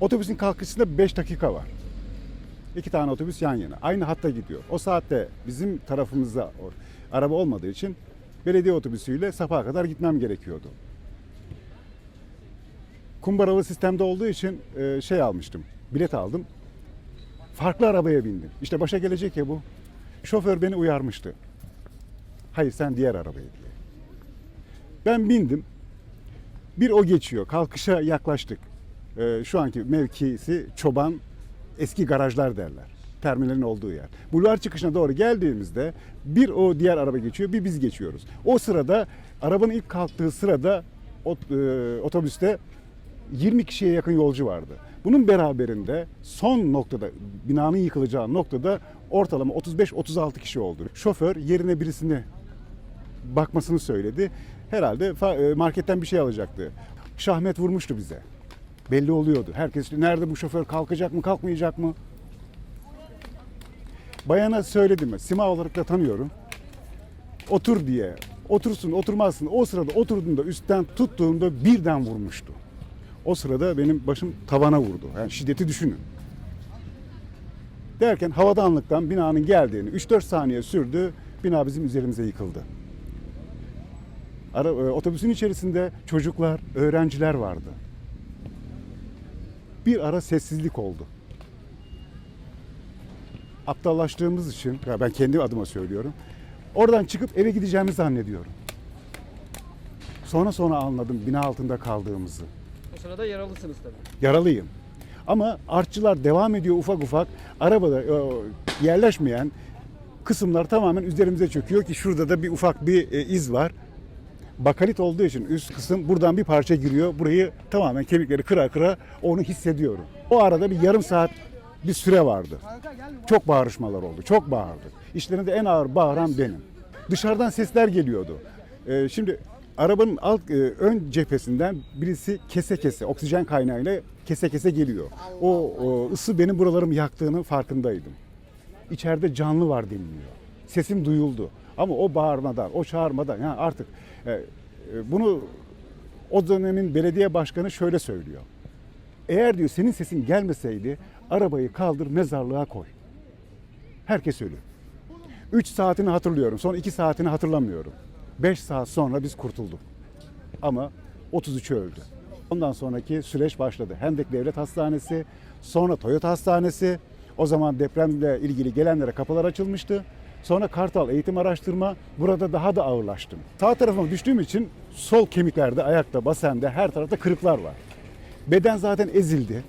Otobüsün kalkışında 5 dakika var. İki tane otobüs yan yana. Aynı hatta gidiyor. O saatte bizim tarafımızda araba olmadığı için belediye otobüsüyle Sapa'a kadar gitmem gerekiyordu. Kumbaralı sistemde olduğu için e, şey almıştım. Bilet aldım. Farklı arabaya bindim. İşte başa gelecek ya bu. Şoför beni uyarmıştı. Hayır sen diğer arabaya diye. Ben bindim. Bir o geçiyor. Kalkışa yaklaştık. Ee, şu anki mevkisi çoban eski garajlar derler. Terminalin olduğu yer. Bulvar çıkışına doğru geldiğimizde bir o diğer araba geçiyor, bir biz geçiyoruz. O sırada arabanın ilk kalktığı sırada e, otobüste 20 kişiye yakın yolcu vardı. Bunun beraberinde son noktada binanın yıkılacağı noktada ortalama 35-36 kişi oldu. Şoför yerine birisini bakmasını söyledi. Herhalde e, marketten bir şey alacaktı. Şahmet vurmuştu bize. Belli oluyordu. Herkes nerede bu şoför kalkacak mı kalkmayacak mı? Bayana söyledim. Sima olarak da tanıyorum. Otur diye. Otursun oturmazsın. O sırada oturduğunda üstten tuttuğumda birden vurmuştu. O sırada benim başım tavana vurdu. Yani şiddeti düşünün. Derken havadanlıktan binanın geldiğini 3-4 saniye sürdü. Bina bizim üzerimize yıkıldı. Ara, e, otobüsün içerisinde çocuklar, öğrenciler vardı. Bir ara sessizlik oldu. Aptallaştığımız için, ya ben kendi adıma söylüyorum. Oradan çıkıp eve gideceğimi zannediyorum. Sonra sonra anladım bina altında kaldığımızı. O sırada yaralısınız tabii. Yaralıyım. Ama artçılar devam ediyor ufak ufak. Arabada e, yerleşmeyen kısımlar tamamen üzerimize çöküyor ki şurada da bir ufak bir e, iz var. Bakalit olduğu için üst kısım buradan bir parça giriyor. Burayı tamamen kemikleri kıra kıra onu hissediyorum. O arada bir yarım saat bir süre vardı. Çok bağırışmalar oldu. Çok bağırdı. İşlerinde en ağır bağıran benim. Dışarıdan sesler geliyordu. Ee, şimdi arabanın alt e, ön cephesinden birisi kese kese oksijen kaynağıyla kese kese geliyor. O, o ısı benim buralarımı yaktığının farkındaydım. İçeride canlı var deniliyor. Sesim duyuldu. Ama o bağırmadan, o çağırmadan yani artık e, e, bunu o dönemin belediye başkanı şöyle söylüyor. Eğer diyor senin sesin gelmeseydi arabayı kaldır mezarlığa koy. Herkes ölü. 3 saatini hatırlıyorum. Son 2 saatini hatırlamıyorum. 5 saat sonra biz kurtulduk. Ama 33'ü öldü. Ondan sonraki süreç başladı. Hendek Devlet Hastanesi, sonra Toyota Hastanesi. O zaman depremle ilgili gelenlere kapılar açılmıştı. Sonra Kartal Eğitim Araştırma. Burada daha da ağırlaştım. Sağ tarafıma düştüğüm için sol kemiklerde, ayakta, basende her tarafta kırıklar var. Beden zaten ezildi.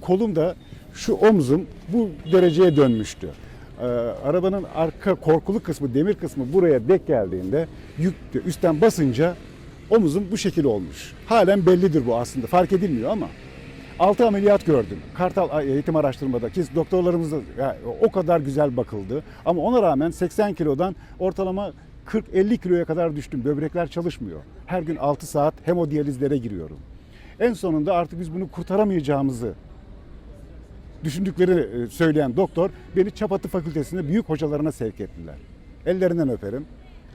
Kolum da şu omzum bu dereceye dönmüştü. Ee, arabanın arka korkulu kısmı, demir kısmı buraya dek geldiğinde yük üstten basınca omuzum bu şekil olmuş. Halen bellidir bu aslında. Fark edilmiyor ama. 6 ameliyat gördüm. Kartal Eğitim Araştırma'da ki doktorlarımız da ya, o kadar güzel bakıldı. Ama ona rağmen 80 kilodan ortalama 40-50 kiloya kadar düştüm. Böbrekler çalışmıyor. Her gün 6 saat hemodiyalizlere giriyorum. En sonunda artık biz bunu kurtaramayacağımızı düşündükleri e, söyleyen doktor beni Çapatı Fakültesi'ne büyük hocalarına sevk ettiler. Ellerinden öperim.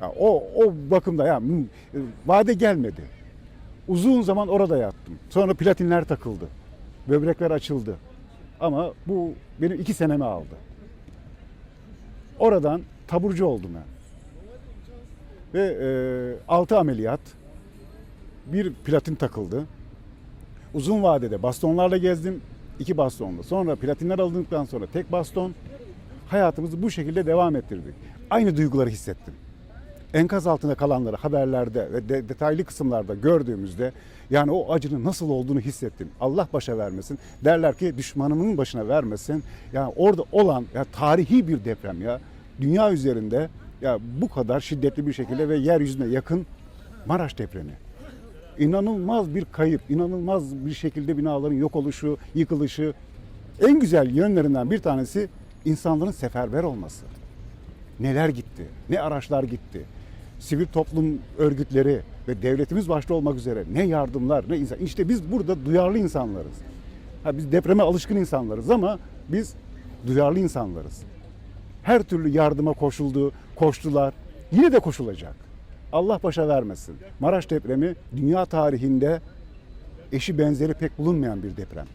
Ya o, o bakımda ya e, vade gelmedi. Uzun zaman orada yattım. Sonra platinler takıldı. Böbrekler açıldı. Ama bu benim iki senemi aldı. Oradan taburcu oldum ben. Ve e, altı ameliyat, bir platin takıldı. Uzun vadede bastonlarla gezdim. iki bastonla. Sonra platinler alındıktan sonra tek baston. Hayatımızı bu şekilde devam ettirdik. Aynı duyguları hissettim. Enkaz altında kalanları haberlerde ve de- detaylı kısımlarda gördüğümüzde yani o acının nasıl olduğunu hissettim. Allah başa vermesin. Derler ki düşmanımın başına vermesin. Yani orada olan ya tarihi bir deprem ya. Dünya üzerinde ya bu kadar şiddetli bir şekilde ve yeryüzüne yakın Maraş depremi inanılmaz bir kayıp, inanılmaz bir şekilde binaların yok oluşu, yıkılışı. En güzel yönlerinden bir tanesi insanların seferber olması. Neler gitti, ne araçlar gitti. Sivil toplum örgütleri ve devletimiz başta olmak üzere ne yardımlar, ne insan. İşte biz burada duyarlı insanlarız. Ha, biz depreme alışkın insanlarız ama biz duyarlı insanlarız. Her türlü yardıma koşuldu, koştular. Yine de koşulacak. Allah başa vermesin. Maraş depremi dünya tarihinde eşi benzeri pek bulunmayan bir deprem.